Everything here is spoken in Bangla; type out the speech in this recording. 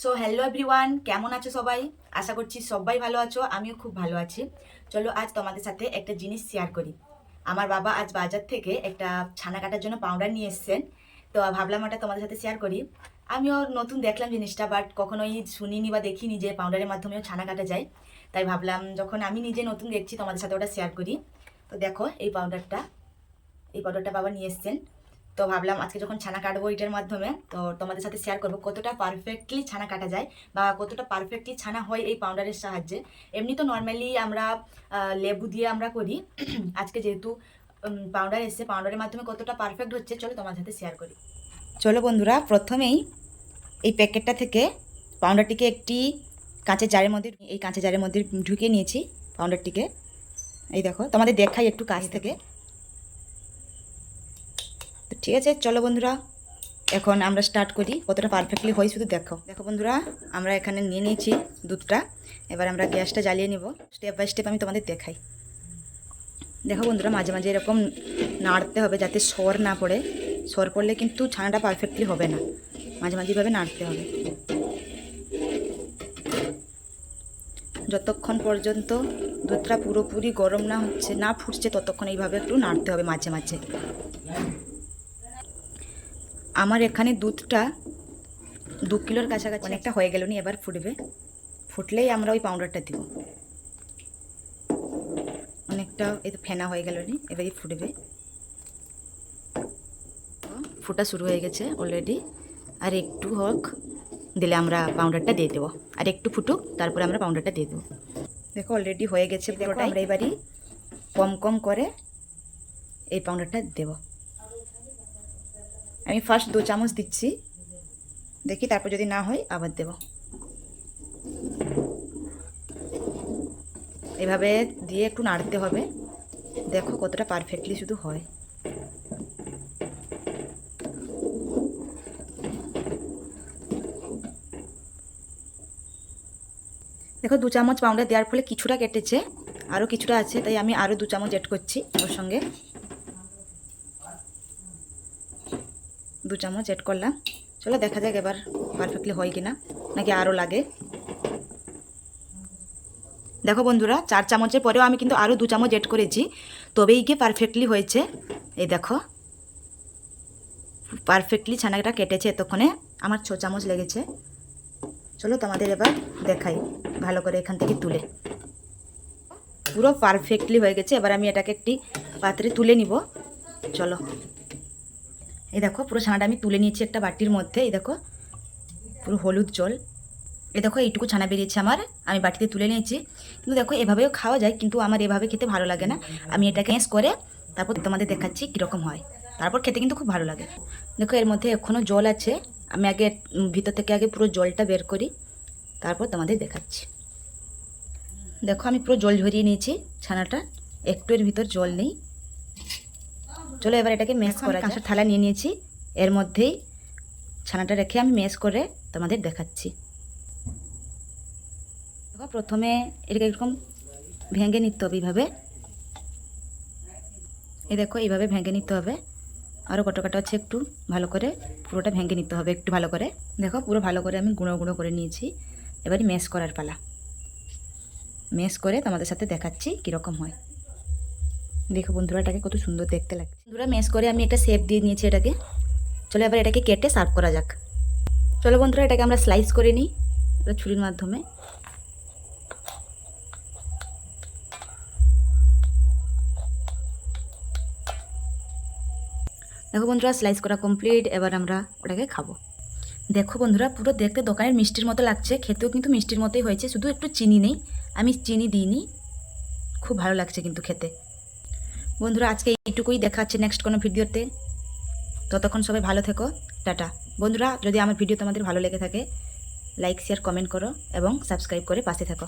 সো হ্যালো এভরিওয়ান কেমন আছো সবাই? আশা করছি সবাই ভালো আছো, আমিও খুব ভালো আছি। চলো আজ তোমাদের সাথে একটা জিনিস শেয়ার করি। আমার বাবা আজ বাজার থেকে একটা ছানা কাটার জন্য পাউডার নিয়ে এসছেন। তো ভাবলাম ওটা তোমাদের সাথে শেয়ার করি। আমিও নতুন দেখলাম জিনিসটা বাট কখনোই শুনিনি বা দেখিনি যে পাউডারের মাধ্যমেও ছানা কাটা যায়। তাই ভাবলাম, যখন আমি নিজে নতুন দেখছি, তোমাদের সাথে ওটা শেয়ার করি। তো দেখো, এই পাউডারটা এই পাউডারটা বাবা নিয়ে এসছেন। তো ভাবলাম আজকে যখন ছানা কাটবো এটার মাধ্যমে তো তোমাদের সাথে শেয়ার করব কতটা পারফেক্টলি ছানা কাটা যায় বা কতটা পারফেক্টলি ছানা হয় এই পাউডারের সাহায্যে। এমনি তো নর্মালি আমরা লেবু দিয়ে আমরা করি। আজকে যেহেতু পাউডার এসছে পাউডারের মাধ্যমে কতটা পারফেক্ট হচ্ছে চলো তোমার সাথে শেয়ার করি। চলো বন্ধুরা প্রথমেই এই প্যাকেটটা থেকে পাউডারটিকে একটি কাঁচের জারের মধ্যে এই কাঁচের জারের মধ্যে ঢুকিয়ে নিয়েছি পাউডারটিকে এই দেখো তোমাদের দেখাই একটু কাছ থেকে। ঠিক আছে, চলো বন্ধুরা। এখন আমরা স্টার্ট করি। কতটা পারফেক্টলি হয় শুধু দেখো। দেখো বন্ধুরা, আমরা এখানে নিয়ে নিয়েছি দুধটা। এবার আমরা গ্যাসটা জ্বালিয়ে নিব। স্টেপ বাই স্টেপ আমি তোমাদের দেখাই। দেখো বন্ধুরা, মাঝে মাঝে এরকম নাড়তে হবে যাতে সর না পড়ে। সর পড়লে কিন্তু ছানাটা পারফেক্টলি হবে না। মাঝে মাঝে এভাবে নাড়তে হবে। যতক্ষণ পর্যন্ত দুধটা পুরোপুরি গরম না হচ্ছে, না ফুটছে, ততক্ষণ এইভাবে একটু নাড়তে হবে মাঝে মাঝে। আমার এখানে দুধটা দু কিলোর কাছাকাছি অনেকটা হয়ে গেল নি এবার ফুটবে। ফুটলেই আমরা ওই পাউডারটা দিব। অনেকটা এই তো ফেনা হয়ে গেল নি এবারই ফুটবে। ফুটা শুরু হয়ে গেছে অলরেডি আর একটু হোক দিলে আমরা পাউডারটা দিয়ে দেবো। আর একটু ফুটুক তারপরে আমরা পাউডারটা দিয়ে দেবো। দেখো অলরেডি হয়ে গেছে পুরোটা আমরা এবারই কম কম করে এই পাউডারটা দেবো। আমি ফার্স্ট দু চামচ দিচ্ছি। দেখি তারপর যদি না হয় আবার দেব। এভাবে দিয়ে একটু নাড়তে হবে। দেখো কতটা পারফেক্টলি শুধু হয়। দেখো দু চামচ পাউডার দেওয়ার ফলে কিছুটা কেটেছে আরও কিছুটা আছে, তাই আমি আরও দু চামচ অ্যাড করছি ওর সঙ্গে। দু চামচ অ্যাড করলাম। চলো দেখা যাক এবার পারফেক্টলি হয় কিনা, নাকি আরও লাগে। দেখো বন্ধুরা, চার চামচের পরেও আমি কিন্তু আরও দু চামচ অ্যাড করেছি, তবেই গিয়ে পারফেক্টলি হয়েছে? এই দেখো। পারফেক্টলি ছানাটা কেটেছে এতক্ষণে, আমার ছ চামচ লেগেছে। চলো তোমাদের এবার দেখাই, ভালো করে এখান থেকে তুলে। পুরো পারফেক্টলি হয়ে গেছে, এবার আমি এটাকে একটি পাত্রে তুলে নিব। চলো। এই দেখো, পুরো ছানাটা আমি তুলে নিয়েছি একটা বাটির মধ্যে। এই দেখো, পুরো হলুদ জল। এ দেখো, এইটুকু ছানা বেরিয়েছে আমার, আমি বাটিতে তুলে নিয়েছি। কিন্তু দেখো, এভাবেও খাওয়া যায়, কিন্তু আমার এভাবে খেতে ভালো লাগে না। আমি এটাকে এস করে তারপর তোমাদের দেখাচ্ছি কীরকম হয়। তারপর খেতে কিন্তু খুব ভালো লাগে। দেখো, এর মধ্যে এখনও জল আছে। আমি আগে ভিতর থেকে আগে পুরো জলটা বের করি। তারপর তোমাদের দেখাচ্ছি। দেখো, আমি পুরো জল ঝরিয়ে নিয়েছি ছানাটা। একটু এর ভিতর জল নেই। চলো এবার এটাকে মেস করা কাঁচের থালা নিয়ে নিয়েছি। এর মধ্যেই ছানাটা রেখে আমি মেস করে তোমাদের দেখাচ্ছি। দেখো প্রথমে এটাকে এরকম ভেঙে নিতে হবে এইভাবে। এই দেখো এইভাবে ভেঙে নিতে হবে। আরও কটো কাটা আছে একটু ভালো করে পুরোটা ভেঙে নিতে হবে একটু ভালো করে। দেখো পুরো ভালো করে আমি গুঁড়ো গুঁড়ো করে নিয়েছি। এবারে মেস করার পালা। মেস করে তোমাদের সাথে দেখাচ্ছি কীরকম হয়। দেখো বন্ধুরা, এটাকে কত সুন্দর দেখতে লাগছে। বন্ধুরা মেস করে আমি একটা শেপ দিয়ে নিয়েছি এটাকে। চলো এবার এটাকে কেটে সার্ভ করা যাক। চলো বন্ধুরা, এটাকে আমরা স্লাইস করে নিই ছুরির মাধ্যমে। দেখো বন্ধুরা স্লাইস করা কমপ্লিট এবার আমরা ওটাকে খাব। দেখো বন্ধুরা, পুরো দেখতে দোকানের মিষ্টির মতো লাগছে, খেতেও কিন্তু মিষ্টির মতোই হয়েছে, শুধু একটু চিনি নেই। আমি চিনি দিইনি, খুব ভালো লাগছে কিন্তু খেতে। বন্ধুরা, আজকে এইটুকুই দেখাচ্ছে নেক্সট কোনো ভিডিওতে। ততক্ষণ সবাই ভালো থেকো। টাটা। বন্ধুরা, যদি আমার ভিডিও তোমাদের ভালো লেগে থাকে লাইক শেয়ার কমেন্ট করো এবং সাবস্ক্রাইব করে পাশে থাকো।